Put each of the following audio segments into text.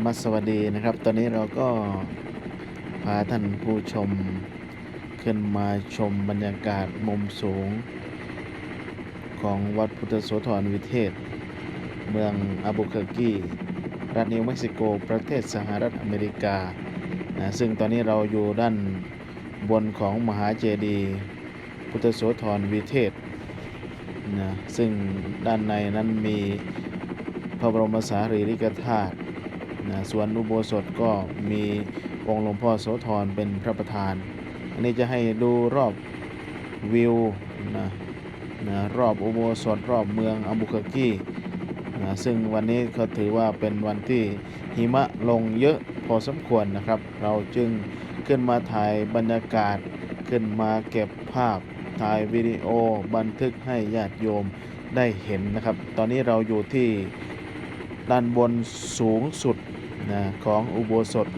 รมสวัสดีนะครับ ตอนนี้เราก็พาท่านผู้ชมขึ้นมาชมบรรยากาศมุมสูง ของวัดพุทธโสธรวิเทศ เมืองอาบุเคอร์กีรัฐนิวเม็กซิโก ประเทศสหรัฐอเมริกานะซึ่งตอนนี้เราอยู่ด้านบนของมหาเจดีย์พุทธโสธรวิเทศนะซึ่งด้านในนั้นมีพระบรมสารีริกธาตุ นะส่วนอุโบสถก็มีองค์หลวงพ่อโสธรเป็นพระประธาน อันนี้จะให้ดูรอบวิวนะนะรอบอุโบสถรอบเมืองอัมบุคกีนะซึ่งวันนี้ก็ถือว่าเป็นวันที่หิมะลงเยอะพอสมควรนะครับ เราจึงขึ้นมาถ่ายบรรยากาศขึ้นมาเก็บภาพถ่ายวิดีโอบันทึกให้ญาติโยมได้เห็นนะครับ ตอนนี้เราอยู่ที่ด้านบนสูงสุด นะของอุโบสถ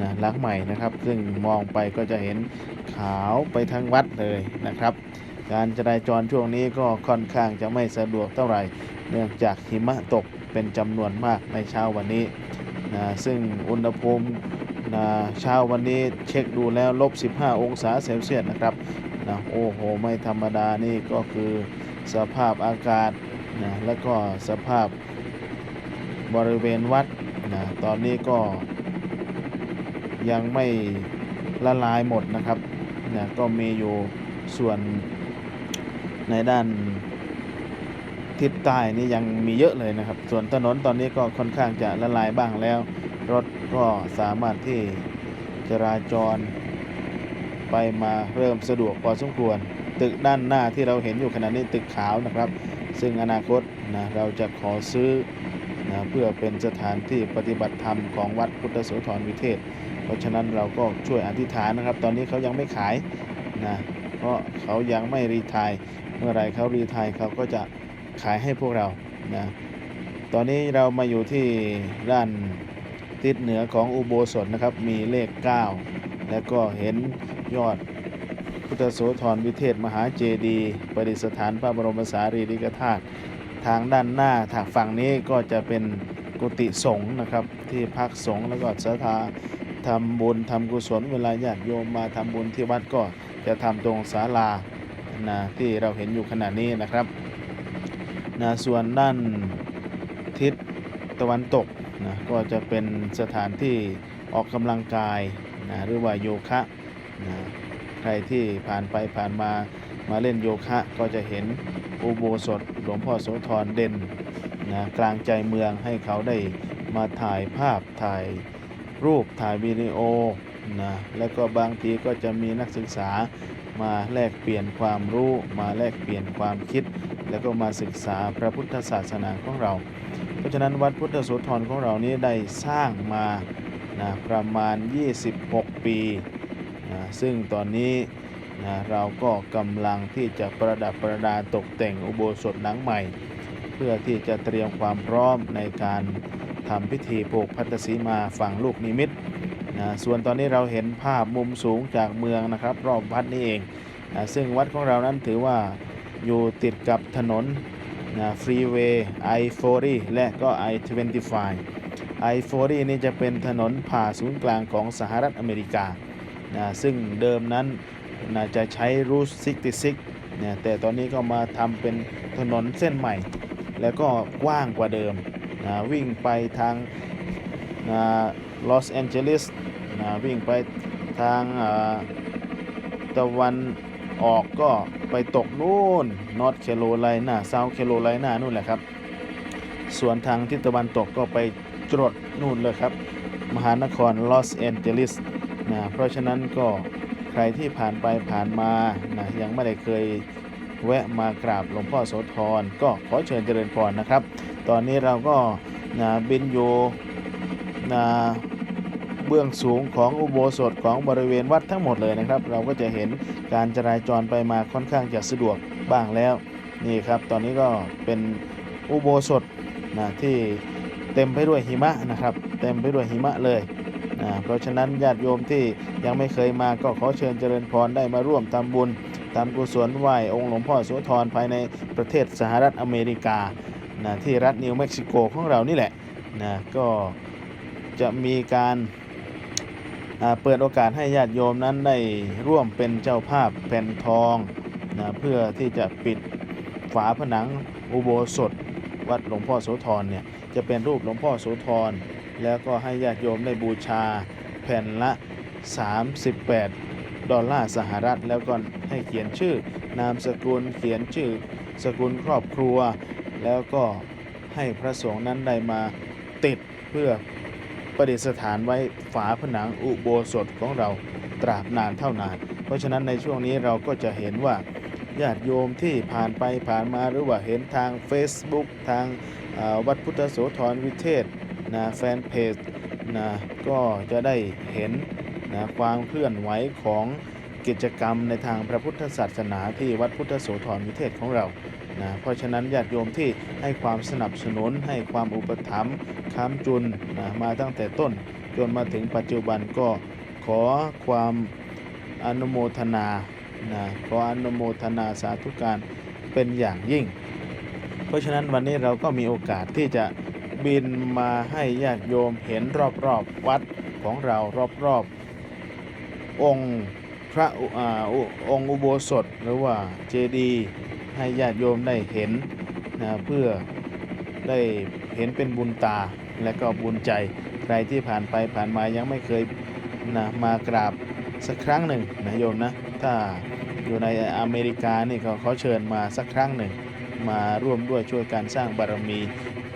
นะหลังใหม่นะครับ ซึ่งมองไปก็จะเห็นขาวไปทั้งวัดเลยนะครับ การจราจรช่วงนี้ก็ค่อนข้างจะไม่สะดวกเท่าไหร่ เนื่องจากหิมะตกเป็นจำนวนมากในเช้าวันนี้นะซึ่งอุณหภูมินะเช้าวันนี้เช็คดูแล้วลบ 15 องศาเซลเซียสนะครับนะโอ้โห ไม่ธรรมดานี่ก็คือสภาพอากาศนะแล้วก็สภาพบริเวณวัด นะตอนนี้ก็ยังไม่ละลายหมดนะครับนะก็มีอยู่ส่วนในด้านทิศใต้นี่ยังมีเยอะเลยนะครับ ส่วนถนนตอนนี้ก็ค่อนข้างจะละลายบ้างแล้ว รถก็สามารถที่จราจรไปมาเริ่มสะดวกพอสมควร ตึกด้านหน้าที่เราเห็นอยู่ขณะนี้ตึกขาวนะครับ ซึ่งอนาคตนะเราจะขอซื้อ นะเพื่อเป็นสถานที่ปฏิบัติธรรมของวัดพุทธโสธรวิเทศ เพราะฉะนั้นเราก็ช่วยอธิษฐานนะครับ ตอนนี้เขายังไม่ขายนะเพราะเขายังไม่รีทายเมื่อไรเขารีทายเขาก็จะขายให้พวกเรานะตอนนี้เรามาอยู่ที่ด้านทิศเหนือของอุโบสถนะครับ มีเลข 9 แล้วก็เห็นยอดพุทธโสธรวิเทศมหาเจดีย์ประดิษฐานพระบรมสารีริกธาตุ ทางด้านหน้าทางฝั่งนี้ก็จะเป็นกุฏิสงฆ์นะครับ ที่พักสงฆ์แล้วก็ศรัทธาทำบุญทำกุศลเวลาญาติโยมมาทำบุญที่วัดก็จะทำตรงศาลานะที่เราเห็นอยู่ขณะนี้นะครับนะส่วนด้านทิศตะวันตกนะก็จะเป็นสถานที่ออกกำลังกายนะหรือว่าโยคะนะใครที่ผ่านไปผ่านมามาเล่นโยคะก็จะเห็น อุโบสถหลวงพ่อโสธรเด่นนะกลางใจเมืองให้เขาได้มาถ่ายภาพถ่ายรูปถ่ายวิดีโอนะแล้วก็บางทีก็จะมีนักศึกษามาแลกเปลี่ยนความรู้มาแลกเปลี่ยนความคิด แล้วก็มาศึกษาพระพุทธศาสนาของเรา เพราะฉะนั้นวัดพุทธโสธรของเรานี้ได้สร้างมานะประมาณ 26 ปีนะซึ่งตอนนี้ นะเราก็กำลังที่จะประดับประดาตกแต่งอุโบสถหลังใหม่ เพื่อที่จะเตรียมความพร้อมในการทำพิธีผูกพัตตสีมาฝั่งลูกนิมิตนะส่วนตอนนี้เราเห็นภาพมุมสูงจากเมืองนะครับ รอบวัดนี่เองนะซึ่งวัดของเรานั้นถือว่าอยู่ติดกับถนนนะฟรีเวย์ I40 และก็ I25 I40 นี่จะเป็นถนนผ่าศูนย์กลางของสหรัฐอเมริกานะซึ่งเดิมนั้น นะจะใช้รูท66นะแต่ตอนนี้ก็มาทำเป็นถนนเส้นใหม่ แล้วก็กว้างกว่าเดิมนะวิ่งไปทางลอสแอนเจลิสนะวิ่งไปทางตะวันออกก็ไปตกนู่นนอตแคโรไลนาเซาแคโรไลนานู่นแหละครับ ส่วนทางทิศตะวันตกก็ไปจรดนู่นเลยครับ มหานครลอสแอนเจลิสนะเพราะฉะนั้นก็ รที่ผ่านไปผ่านมานะยังไม่ได้เคยแวะมากราบหลวงพ่อโสธรก็ขอเชิญเจริญพรนะครับ ตอนนี้เราก็นะบินอยู่นะเบื้องสูงของอุโบสถของบริเวณวัดทั้งหมดเลยนะครับ เราก็จะเห็นการจราจรไปมาค่อนข้างจะสะดวกบ้างแล้วนี่ครับตอนนี้ก็เป็นอุโบสถนะที่เต็มไปด้วยหิมะนะครับ เต็มไปด้วยหิมะเลย นะเพราะฉะนั้นญาติโยมที่ยังไม่เคยมาก็ขอเชิญเจริญพรได้มาร่วมทำบุญทำกุศลไหว้องค์หลวงพ่อโสธรภายในประเทศสหรัฐอเมริกานะที่รัฐนิวเม็กซิโกของเรานี่แหละนะก็จะมีการเปิดโอกาสให้ญาติโยมนั้นได้ร่วมเป็นเจ้าภาพแผ่นทองนะเพื่อที่จะปิดฝาผนังอุโบสถ วัดหลวงพ่อโสธรเนี่ยจะเป็นรูปหลวงพ่อโสธร แล้วก็ให้ญาติโยมได้บูชาแผ่นละ 38 ดอลลาร์สหรัฐ แล้วก็ให้เขียนชื่อนามสกุลเขียนชื่อ สกุลครอบครัว แล้วก็ให้พระสงฆ์นั้นได้มาติดเพื่อประดิษฐานไว้ฝาผนังอุโบสถของเราตราบนานเท่านาน เพราะฉะนั้นในช่วงนี้เราก็จะเห็นว่าญาติโยมที่ผ่านไปผ่านมาหรือว่าเห็นทาง Facebook ทางวัดพุทธโสธรวิเทศ นะแฟนเพจนะก็จะได้เห็นนะความเคลื่อนไหวของกิจกรรมในทางพระพุทธศาสนาที่วัดพุทธโสธรวิเทศของเรานะเพราะฉะนั้นญาติโยมที่ให้ความสนับสนุน ให้ความอุปถัมภ์ค้ำจุนนะมาตั้งแต่ต้น จนมาถึงปัจจุบันก็ขอความอนุโมทนานะขออนุโมทนาสาธุการเป็นอย่างยิ่ง เพราะฉะนั้นวันนี้เราก็มีโอกาสที่จะ บินมาให้ญาติโยมเห็นรอบๆวัดของเรารอบๆองค์พระอุอ่าอุองค์อุโบสถหรือว่าเจดีย์ให้ญาติโยมได้เห็นนะเพื่อได้เห็นเป็นบุญตาและก็บุญใจใครที่ผ่านไปผ่านมายังไม่เคยนะมากราบสักครั้งหนึ่งนะโยมนะถ้าอยู่ในอเมริกานี่เขาเขาเชิญมาสักครั้งหนึ่ง มาร่วมด้วยช่วยการสร้างบารมี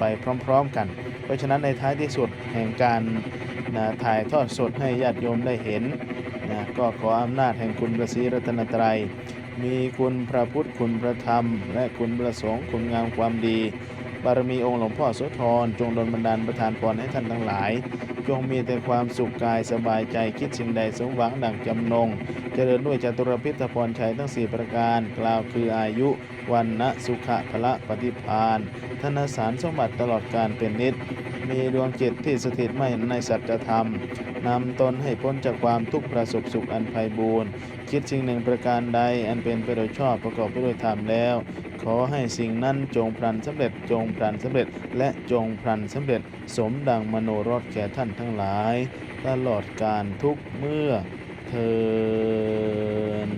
ไปพร้อมๆกัน เพราะฉะนั้นในท้ายที่สุดแห่งการนะถ่ายทอดสดให้ญาติโยมได้เห็นนะก็ขออำนาจแห่งคุณพระศรีรัตนตรัย มีคุณพระพุทธคุณพระธรรม และคุณพระสงฆ์คุณงามความดี บารมีองค์หลวงพ่อโสธรจงดลบันดาลประทานพรให้ท่านทั้งหลาย จงมีแต่ความสุขกายสบายใจคิดสิ่งใดสมหวังดังจำนง เจริญด้วยจตุรพิธพรชัยทั้ง 4 ประการ กล่าวคืออายุวันนะสุขะพละปฏิพานธนสารสมบัติตลอดการเป็นนิด มีดวงจิตที่สถิตไม่ในสัจธรรมนำตนให้พ้นจากความทุกข์ประสบสุขอันไพบูรณ์คิดสิ่งหนึ่งประการใดอันเป็นไปโดยชอบประกอบไปด้วยธรรมแล้ว ขอให้สิ่งนั้นจงพลันสำเร็จจงพลันสำเร็จ และจงพลันสำเร็จ สมดังมโนรสแก่ท่านทั้งหลาย ตลอดการทุกเมื่อเทิน